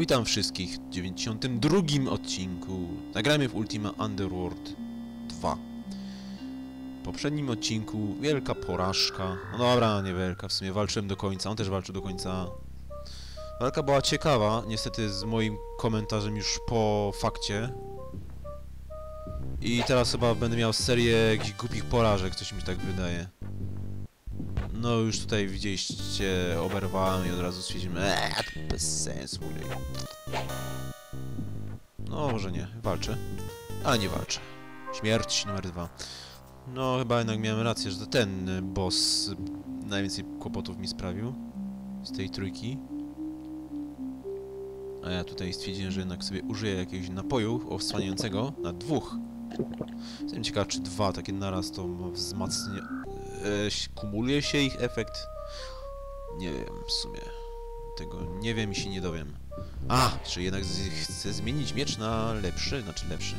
Witam wszystkich w 92 odcinku. Nagramy w Ultima Underworld 2. W poprzednim odcinku wielka porażka. No dobra, niewielka, w sumie walczyłem do końca, on też walczył do końca. Walka była ciekawa, niestety z moim komentarzem już po fakcie. I teraz chyba będę miał serię jakichś głupich porażek, coś mi tak wydaje. No już tutaj widzieliście, oberwałem i od razu stwierdziłem, eee, to bez sensu. No może nie, walczę. A nie walczę. Śmierć numer dwa. No chyba jednak miałem rację, że ten boss najwięcej kłopotów mi sprawił. Z tej trójki. A ja tutaj stwierdziłem, że jednak sobie użyję jakiegoś napoju osłaniającego na dwóch. Jestem ciekaw, czy dwa takie naraz to ma wzmacnia... E, kumuluje się ich efekt? Nie wiem w sumie. Tego nie wiem i się nie dowiem. A, czy jednak chcę zmienić miecz na lepszy? Znaczy lepszy.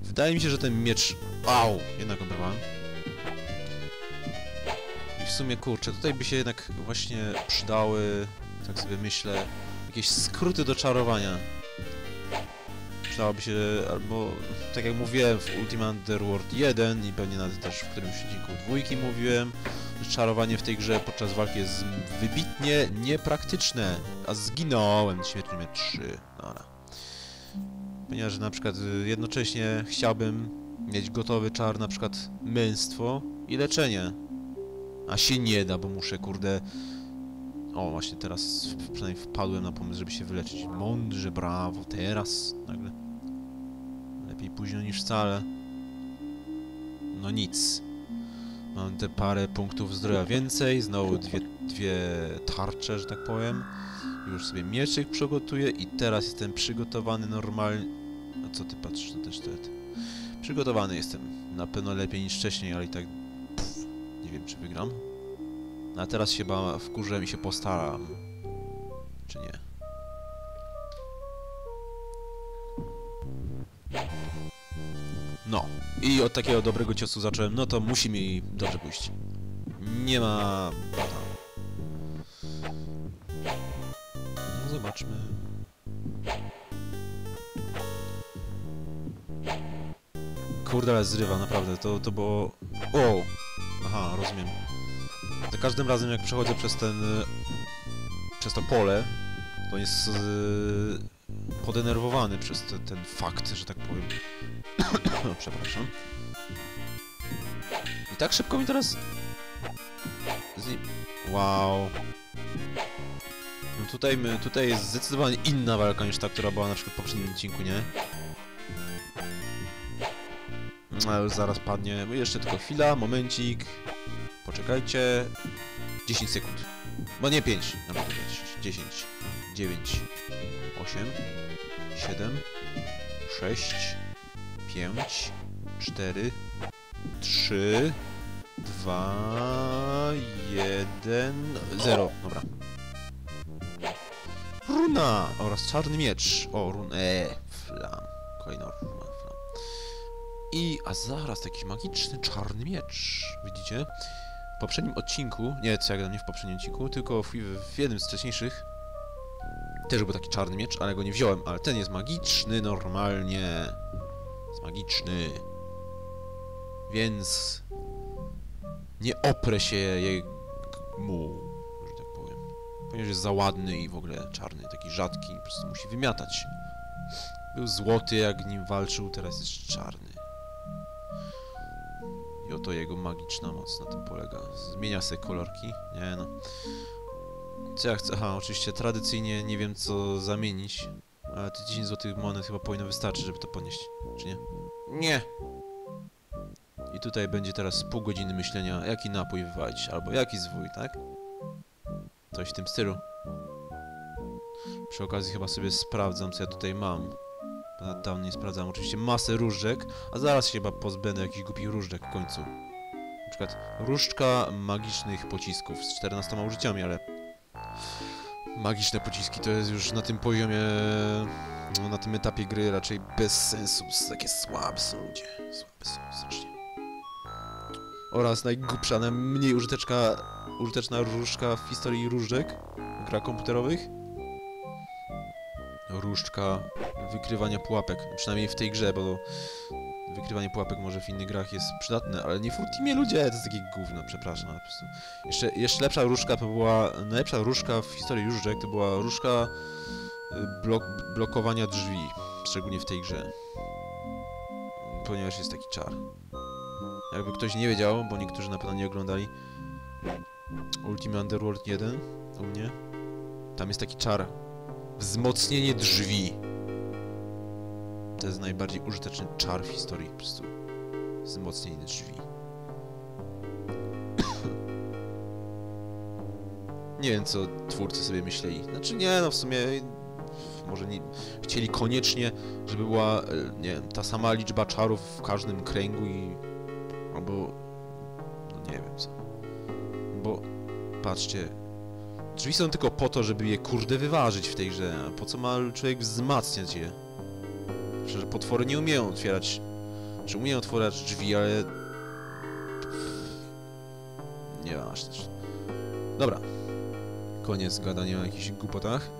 Wydaje mi się, że ten miecz... Au! Jednak oberwałem. I w sumie, kurczę, tutaj by się jednak właśnie przydały, tak sobie myślę, jakieś skróty do czarowania. Przydałoby się, albo tak jak mówiłem w Ultima Underworld 1 i pewnie nawet też w którymś odcinku dwójki mówiłem, czarowanie w tej grze podczas walki jest wybitnie niepraktyczne, a zginąłem śmierć numer 3. Dobra. Ponieważ na przykład y, jednocześnie chciałbym mieć gotowy czar na przykład męstwo i leczenie. A się nie da, bo muszę kurde... O, właśnie teraz przynajmniej wpadłem na pomysł, żeby się wyleczyć. Mądrze, brawo, teraz nagle. Lepiej późno niż wcale. No nic. Mam te parę punktów zdrowia więcej, znowu dwie, dwie tarcze, że tak powiem. Już sobie mieczyk przygotuję i teraz jestem przygotowany normalnie. A co ty patrzysz, to też wtedy. Przygotowany jestem. Na pewno lepiej niż wcześniej, ale i tak... Pff, nie wiem, czy wygram. No, A teraz się chyba wkurzę i się postaram. Czy nie? No. I od takiego dobrego ciosu zacząłem, no to musi mi dobrze pójść. Nie ma... No zobaczmy. Kurde, ale zrywa, naprawdę, to, to było... O! Aha, rozumiem. Za każdym razem jak przechodzę przez ten... y, przez to pole, to jest y, podenerwowany przez te, ten fakt, że tak powiem. przepraszam. I tak szybko mi teraz... Z. Wow. No tutaj, my, tutaj jest zdecydowanie inna walka niż ta, która była na przykład w poprzednim odcinku, nie? No, już zaraz padnie. Jeszcze tylko chwila, momencik. Poczekajcie. 10 sekund. Bo nie 5. Nawet 10, 9, 8, 7, 6, 5, 4, 3, 2, 1, 0. Dobra. Runa oraz czarny miecz. O, run... Eee, flam. Kolejna runa, flam. I, a zaraz, jakiś magiczny czarny miecz. Widzicie? W poprzednim odcinku, nie, co ja gadam, nie w poprzednim odcinku, tylko w, w jednym z wcześniejszych też był taki czarny miecz, ale go nie wziąłem, ale ten jest magiczny normalnie. Jest magiczny. Więc nie oprę się mu, że tak powiem. Ponieważ jest za ładny i w ogóle czarny, taki rzadki, po prostu musi wymiatać. Był złoty, jak nim walczył, teraz jest czarny. I oto jego magiczna moc na tym polega. Zmienia sobie kolorki. Nie no. Co ja chcę? Aha, oczywiście tradycyjnie nie wiem co zamienić. Ale te 10 złotych monet chyba powinno wystarczyć, żeby to podnieść. Czy nie? Nie! I tutaj będzie teraz pół godziny myślenia, jaki napój wywalić, albo jaki zwój, tak? Coś w tym stylu. Przy okazji chyba sobie sprawdzam, co ja tutaj mam. Dawno nie sprawdzałem. Oczywiście masę różdżek, a zaraz się chyba pozbędę jakichś głupich różdżek w końcu. Na przykład różdżka magicznych pocisków z 14 użyciami, ale... Magiczne pociski to jest już na tym poziomie... No, na tym etapie gry raczej bez sensu. Takie słabe są ludzie. Słabe są strasznie. Oraz najgłupsza, najmniej użyteczna, użyteczna różdżka w historii różdżek gra komputerowych. Różdżka wykrywania pułapek, przynajmniej w tej grze, bo wykrywanie pułapek może w innych grach jest przydatne, ale nie w Ultimie ludzie, to jest takie gówno, przepraszam, po prostu. Jeszcze, jeszcze lepsza różdżka to była, najlepsza różdżka w historii różdżek to była różdżka y, blok, blokowania drzwi, szczególnie w tej grze. Ponieważ jest taki czar. Jakby ktoś nie wiedział, bo niektórzy na pewno nie oglądali Ultimate Underworld 1 u mnie, tam jest taki czar. Wzmocnienie drzwi. To jest najbardziej użyteczny czar w historii, po prostu. Wzmocnienie drzwi. nie wiem, co twórcy sobie myśleli. Znaczy nie, no w sumie... Może nie... Chcieli koniecznie, żeby była, e, nie ta sama liczba czarów w każdym kręgu i... Albo... No nie wiem co. Bo... Patrzcie... Drzwi są tylko po to, żeby je kurde wyważyć w tej grze, po co ma człowiek wzmacniać je? Przecież potwory nie umieją otwierać... Czy umieją otwierać drzwi, ale... Nie aż też. Dobra. Koniec gadania o jakichś głupotach.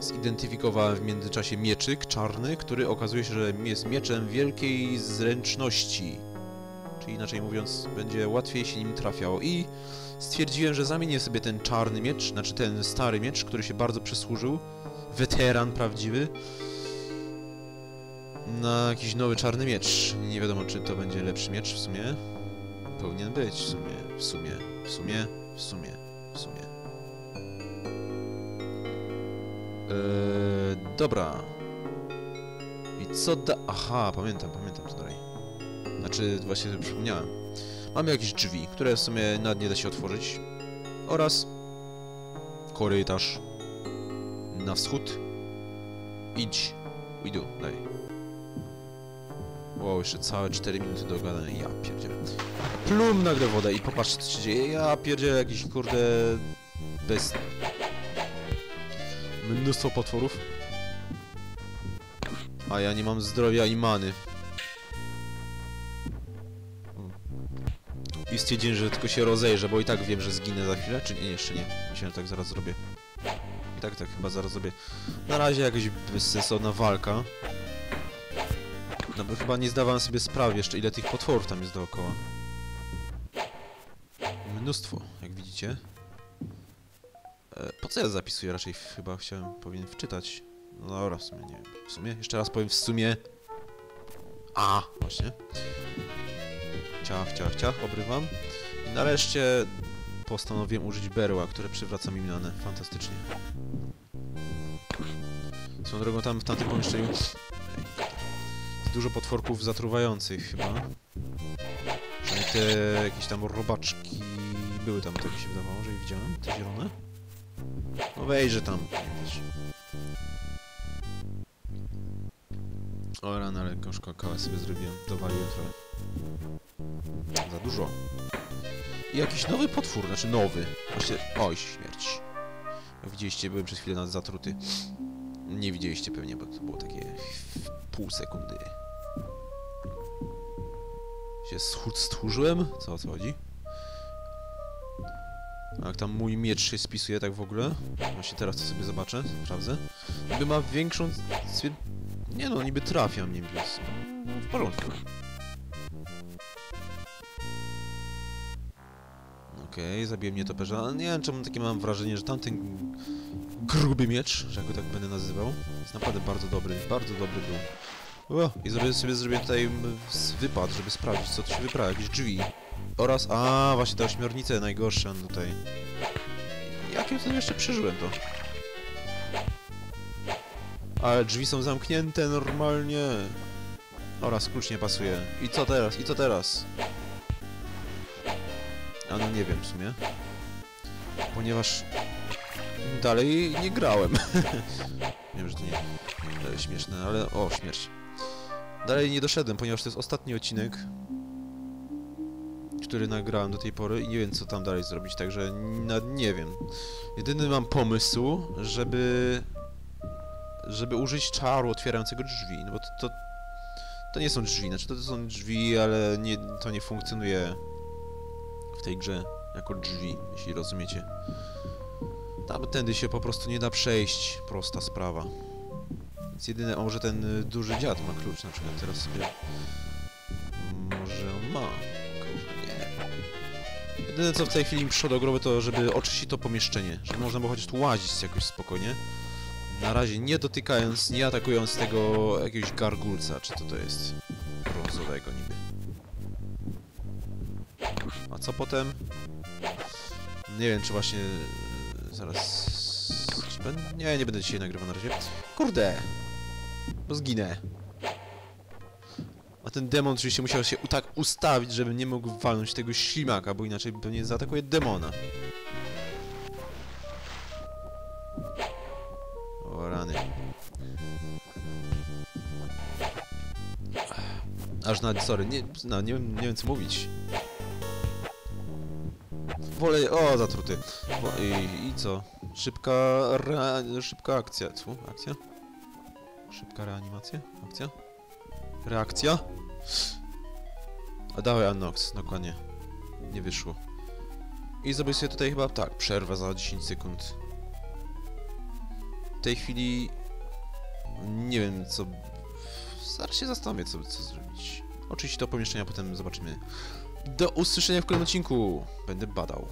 Zidentyfikowałem w międzyczasie mieczyk czarny, który okazuje się, że jest mieczem wielkiej zręczności. Czyli inaczej mówiąc, będzie łatwiej się nim trafiało. I stwierdziłem, że zamienię sobie ten czarny miecz, znaczy ten stary miecz, który się bardzo przysłużył, weteran prawdziwy, na jakiś nowy czarny miecz. Nie wiadomo, czy to będzie lepszy miecz w sumie. Powinien być w sumie, w sumie, w sumie, w sumie, w sumie. Eee, dobra. I co da... Aha, pamiętam, pamiętam co dalej. Znaczy, właśnie sobie przypomniałem. Mamy jakieś drzwi, które w sumie nad nie da się otworzyć. Oraz korytarz na wschód. Idź. Idu, daj. Wow, jeszcze całe 4 minuty do gadania. Ja pierdzielę. Plum nagle wodę i popatrz co się dzieje. Ja pierdzielę jakiś kurde... Bez... Mnóstwo potworów. A ja nie mam zdrowia i many. I stwierdziłem, że tylko się rozejrzę, bo i tak wiem, że zginę za chwilę. Czy nie, jeszcze nie. Myślę, że tak zaraz zrobię. I tak, tak, chyba zaraz zrobię. Na razie jakaś bezsensowna walka. No bo chyba nie zdawałem sobie sprawy jeszcze, ile tych potworów tam jest dookoła. Mnóstwo, jak widzicie. E, po co ja zapisuję? Raczej chyba chciałem, powinien wczytać. No dobra, w sumie nie wiem. W sumie? Jeszcze raz powiem w sumie. A, właśnie. Ciach, ciach, ciach, obrywam. I nareszcie postanowiłem użyć berła, które przywraca mi minanę. Fantastycznie. Swoją drogą tam w tamtym pomieszczeniu... Dużo potworków zatruwających chyba. Przynajmniej te jakieś tam robaczki były tam, tak mi się wydawało, że je widziałem, te zielone. No wejrzę tam, wiesz. O rany, ale gorzką kawę sobie zrobiłem, dowaliłem trochę. Za dużo. I jakiś nowy potwór, znaczy nowy. Właśnie, oj, śmierć. Jak widzieliście, byłem przez chwilę zatruty. Nie widzieliście pewnie, bo to było takie pół sekundy. Się schud stchórzyłem? Co o co chodzi? A Jak tam mój miecz się spisuje tak w ogóle? Właśnie teraz to sobie zobaczę, sprawdzę. Niby ma większą... Nie no, niby trafia mnie, więc... No, w porządku. Okej, zabiłem nietoperza, ale nie wiem czemu takie mam wrażenie, że tamten gruby miecz, że go tak będę nazywał, jest naprawdę bardzo dobry, bardzo dobry był. O, i zrobię sobie zrobię tutaj wypad, żeby sprawdzić co tu się wyprawia, jakieś drzwi. Oraz, a właśnie te ośmiornice najgorsze tutaj. Jakim cudem jeszcze przeżyłem to? Ale drzwi są zamknięte normalnie. Oraz klucz nie pasuje. I co teraz? I co teraz? A no nie wiem w sumie. Ponieważ dalej nie grałem. wiem, że to nie śmieszne, ale o, śmierć. Dalej nie doszedłem, ponieważ to jest ostatni odcinek, który nagrałem do tej pory i nie wiem co tam dalej zrobić, także nie wiem. Jedyny mam pomysł, żeby żeby użyć czaru otwierającego drzwi, no bo to, to, to nie są drzwi, znaczy to, to są drzwi, ale nie, to nie funkcjonuje w tej grze jako drzwi, jeśli rozumiecie. Tam tędy się po prostu nie da przejść, prosta sprawa. Więc jedyne, a może ten y, duży dziad ma klucz na przykład, teraz sobie... Może on ma, nie. Jedyne co w tej chwili mi przyszło do głowy to, żeby oczyścić to pomieszczenie, żeby można było chociaż tu łazić jakoś spokojnie. Na razie nie dotykając, nie atakując tego jakiegoś gargulca, czy to to jest brązowego niby. A co potem? Nie wiem, czy właśnie... e, Zaraz... Będę... Nie, nie będę dzisiaj nagrywał na razie. Kurde! Bo zginę. A ten demon oczywiście musiał się tak ustawić, żebym nie mógł walnąć tego ślimaka, bo inaczej pewnie zaatakuje demona. O rany. Aż nawet, sorry, nie, no, nie, wiem- nie wiem co mówić. Wolę, o, zatruty. I, I co? Szybka, rea, szybka akcja. Co? Akcja? Szybka reanimacja? Akcja? Reakcja? A dawaj Anox, dokładnie. Nie wyszło. I zrobię sobie tutaj chyba tak, przerwę za 10 sekund. W tej chwili... Nie wiem co... Zaraz się zastanowię co, co zrobić. Oczywiście to pomieszczenia potem zobaczymy. Do usłyszenia w kolejnym odcinku. Będę badał.